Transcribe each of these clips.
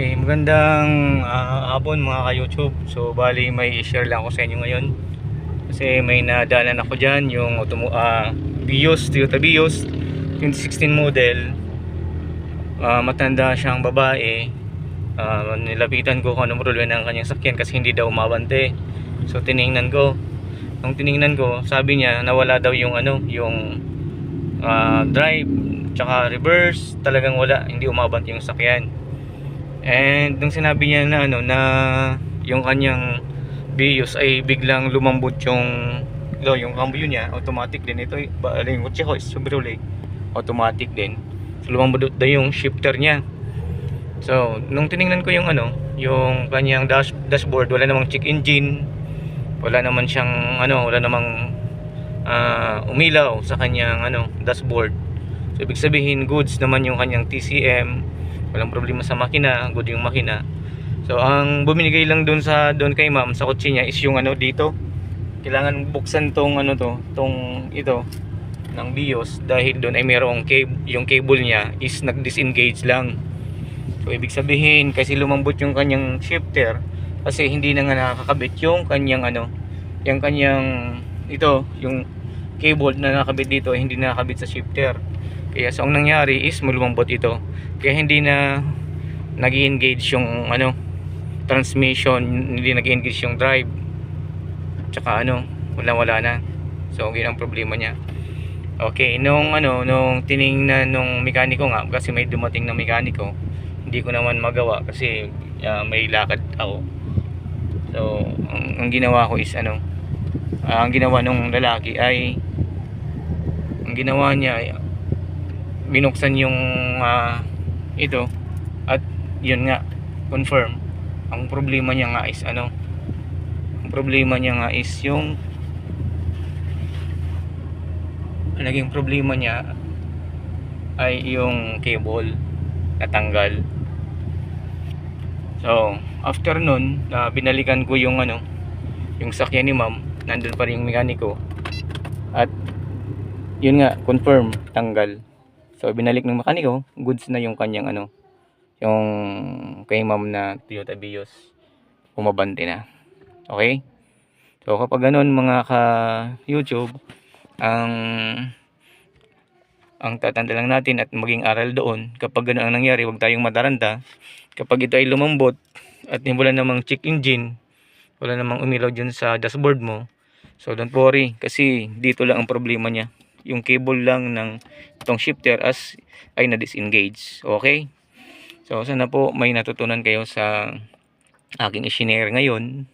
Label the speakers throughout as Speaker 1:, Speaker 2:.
Speaker 1: Okay, magandang ah, hapon mga ka-YouTube. So, bali may i-share lang ako sa inyo ngayon. Kasi may nadaanan ako dyan, yung automo ah, Vios, Toyota Vios 2016 model. Ah, matanda siyang babae. Ah, nilapitan ko kung ano problema ng kanyang sakyan kasi hindi daw umabante. So, tiningnan ko. Nung tiningnan ko, sabi niya nawala daw yung ano, yung ah, drive, tsaka reverse, talagang wala, hindi umabante yung sakyan. And nung sinabi niya na ano na yung kanyang Vios ay biglang lumambot yung lo, yung cambio niya, automatic din ito. Ba, yung kotse ko is Chevrolet, automatic din. So lumambot daw yung shifter niya. So, nung tiningnan ko yung ano, yung kanyang dash, dashboard, wala namang check engine. Wala naman siyang ano, wala namang ah, umilaw sa kanyang ano, dashboard. So, ibig sabihin goods naman yung kanyang TCM walang problema sa makina good yung makina. So ang buminigay lang doon sa doon kay ma'am sa kotse niya is yung ano dito. Kailangan buksan tong ano to tong ito ng BIOS dahil doon ay mayroong cable yung cable niya is nag-disengage lang. So ibig sabihin kasi lumambot yung kanyang shifter kasi hindi na nga nakakabit yung kanyang ano yung kanyang ito yung cable na nakabit dito hindi na nakabit sa shifter. Kaya so ang nangyari is lumambot ito. Kaya hindi na nag engage yung ano transmission hindi nag engage yung drive. Tsaka ano wala wala na. So yun ang problema niya. Okay nung ano nung tiningnan nung mekaniko nga kasi may dumating na mekaniko hindi ko naman magawa kasi ah, may lakad ako. So ang, ang ginawa ko is ano ah, ang ginawa nung lalaki ay ang ginawa niya ay binuksan yung ah, ito at yun nga confirm. Ang problema niya nga is ano? Ang problema niya nga is yung ang naging problema niya ay yung cable natanggal. So after nun ah, binalikan ko yung ano yung sakyan ni ma'am nandun pa rin yung mekaniko. At yun nga confirm tanggal So binalik ng mekaniko, goods na yung kanyang ano, yung kay ma'am na Toyota Vios umabante na. Okay? So kapag ganun mga ka YouTube, ang ang tatanda lang natin at maging aral doon, kapag ganun ang nangyari, huwag tayong mataranta. Kapag ito ay lumambot at wala namang check engine, wala namang umilaw dyan sa dashboard mo, so don't worry kasi dito lang ang problema niya yung cable lang ng itong shifter as ay na-disengage. Okay? So, sana po may natutunan kayo sa aking isinare ngayon.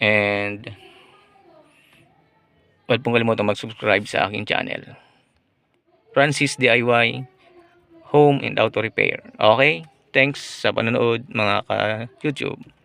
Speaker 1: And, huwag pong kalimutan mag-subscribe sa aking channel. Francis DIY Home and Auto Repair. Okay? Thanks sa panonood mga ka-YouTube.